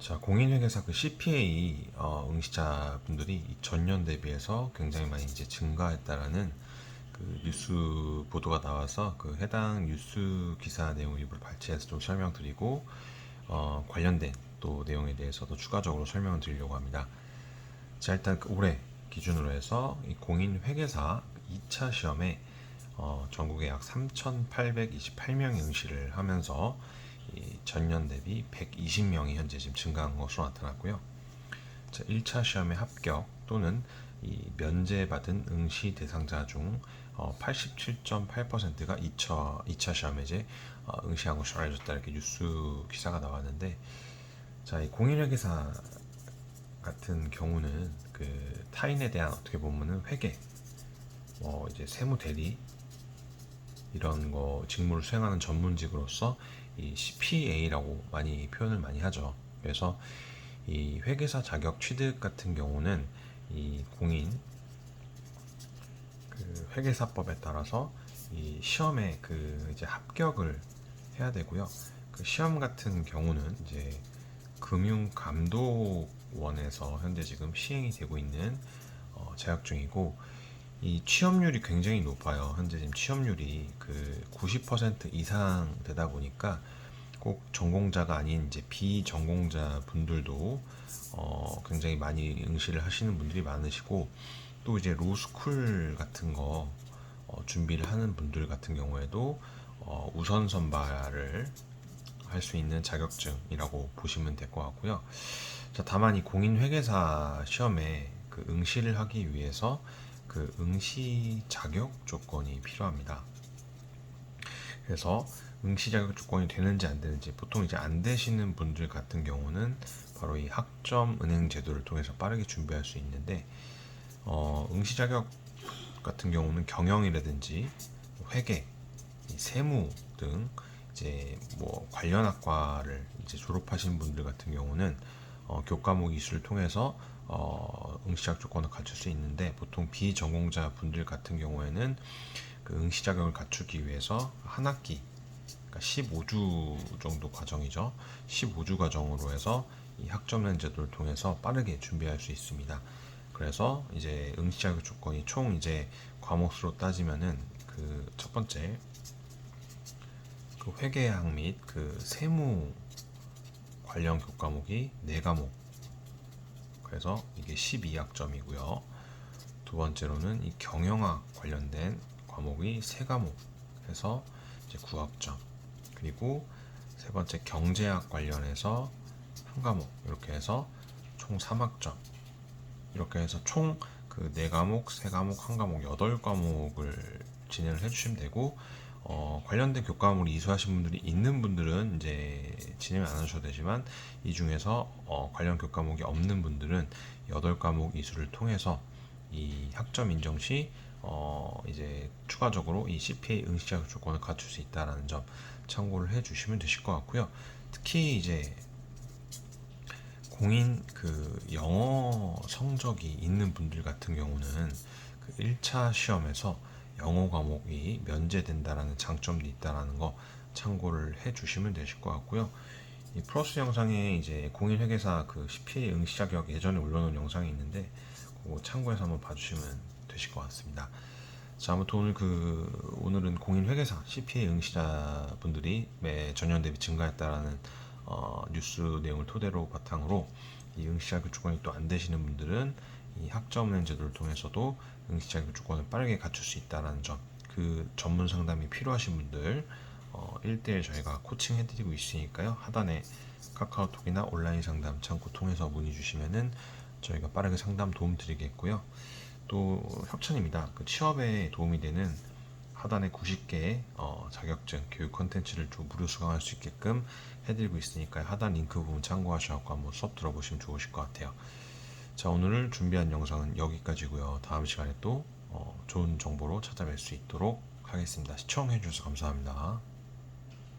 자, 공인회계사 그 CPA 어, 응시자 분들이 전년 대비해서 굉장히 많이 이제 증가했다라는 그 뉴스 보도가 나와서 그 해당 뉴스 기사 내용 일부를 발췌해서 좀 설명드리고 어, 관련된 또 내용에 대해서도 추가적으로 설명을 드리려고 합니다. 자, 일단 그 올해 기준으로 해서 이 공인회계사 2차 시험에 어, 전국에 약 3,828명이 응시를 하면서 이 전년 대비 120명이 현재 지금 증가한 것으로 나타났고요. 자, 1차 시험의 합격 또는 이 면제받은 응시 대상자 중 어, 87.8%가 2차, 2차 시험에 이제 어, 응시한 것으로 알려졌다 이렇게 뉴스 기사가 나왔는데 자, 이 공인회계사 같은 경우는 그 타인에 대한 어떻게 보면은 회계, 뭐 이제 세무 대리 이런 거 직무를 수행하는 전문직으로서 이 CPA라고 많이 표현을 많이 하죠. 그래서 이 회계사 자격 취득 같은 경우는 이 공인 그 회계사법에 따라서 이 시험에 그 이제 합격을 해야 되고요. 그 시험 같은 경우는 이제 금융감독원에서 현재 지금 시행이 되고 있는 어, 자격증이고 이 취업률이 굉장히 높아요. 현재 지금 취업률이 그 90% 이상 되다 보니까 꼭 전공자가 아닌 이제 비전공자 분들도 어, 굉장히 많이 응시를 하시는 분들이 많으시고 또 이제 로스쿨 같은 거 어, 준비를 하는 분들 같은 경우에도 어, 우선 선발을 할 수 있는 자격증이라고 보시면 될 것 같고요. 자, 다만 이 공인회계사 시험에 그 응시를 하기 위해서 그 응시 자격 조건이 필요합니다. 그래서 응시 자격 조건이 되는지 안 되는지 보통 이제 안 되시는 분들 같은 경우는 바로 이 학점 은행 제도를 통해서 빠르게 준비할 수 있는데 어, 응시 자격 같은 경우는 경영이라든지 회계, 이 세무 등 이제 뭐 관련 학과를 이제 졸업하신 분들 같은 경우는 어, 교과목 이수를 통해서 어, 응시 자격 조건을 갖출 수 있는데 보통 비전공자 분들 같은 경우에는 그 응시 자격을 갖추기 위해서 한 학기 그러니까 15주 정도 과정이죠. 15주 과정으로 해서 이 학점면 제도를 통해서 빠르게 준비할 수 있습니다. 그래서 이제 응시 자격 조건이 총 이제 과목 수로 따지면은 그 첫 번째 그 회계학 및 그 세무 관련 교과목이 4과목. 그래서 이게 12학점이고요. 두 번째로는 이 경영학 관련된 과목이 3과목. 해서 이제 9학점. 그리고 세 번째 경제학 관련해서 한 과목. 이렇게 해서 총 3학점. 이렇게 해서 총그네 과목, 세 과목, 한 과목 여덟 과목을 진행을 해주시면 되고 어, 관련된 교과목을 이수하신 분들이 있는 분들은 이제 진행 안 하셔도 되지만 이 중에서 어, 관련 교과목이 없는 분들은 여덟 과목 이수를 통해서 이 학점 인정 시 어, 이제 추가적으로 이 CPA 응시 자격 조건을 갖출 수 있다라는 점 참고를 해주시면 되실 것 같고요. 특히 이제 공인 그 영어 성적이 있는 분들 같은 경우는 그 1차 시험에서 영어 과목이 면제된다라는 장점도 있다라는 거 참고를 해 주시면 되실 것 같고요. 이 플러스 영상에 이제 공인회계사 그 CPA 응시 자격 예전에 올려놓은 영상이 있는데 그거 참고해서 한번 봐주시면 되실 것 같습니다. 자, 아무튼 오늘 그 오늘은 공인회계사 CPA 응시자 분들이 매 전년 대비 증가했다라는 어, 뉴스 내용을 토대로 바탕으로 이 응시 자격 조건이 또 안 되시는 분들은 이 학점 은 제도를 통해서도 응시 자격 조건을 빠르게 갖출 수 있다는 점, 그 전문 상담이 필요하신 분들 어, 1대1 저희가 코칭 해드리고 있으니까요. 하단에 카카오톡이나 온라인 상담 창구 통해서 문의 주시면은 저희가 빠르게 상담 도움 드리겠고요. 또 협찬입니다. 그 취업에 도움이 되는 하단에 90개의 어, 자격증 교육 컨텐츠를 좀 무료 수강할 수 있게끔 해드리고 있으니까 하단 링크 부분 참고하셔서 한번 수업 들어보시면 좋으실 것 같아요. 자 오늘 준비한 영상은 여기까지고요. 다음 시간에 또 어, 좋은 정보로 찾아뵐 수 있도록 하겠습니다. 시청해 주셔서 감사합니다.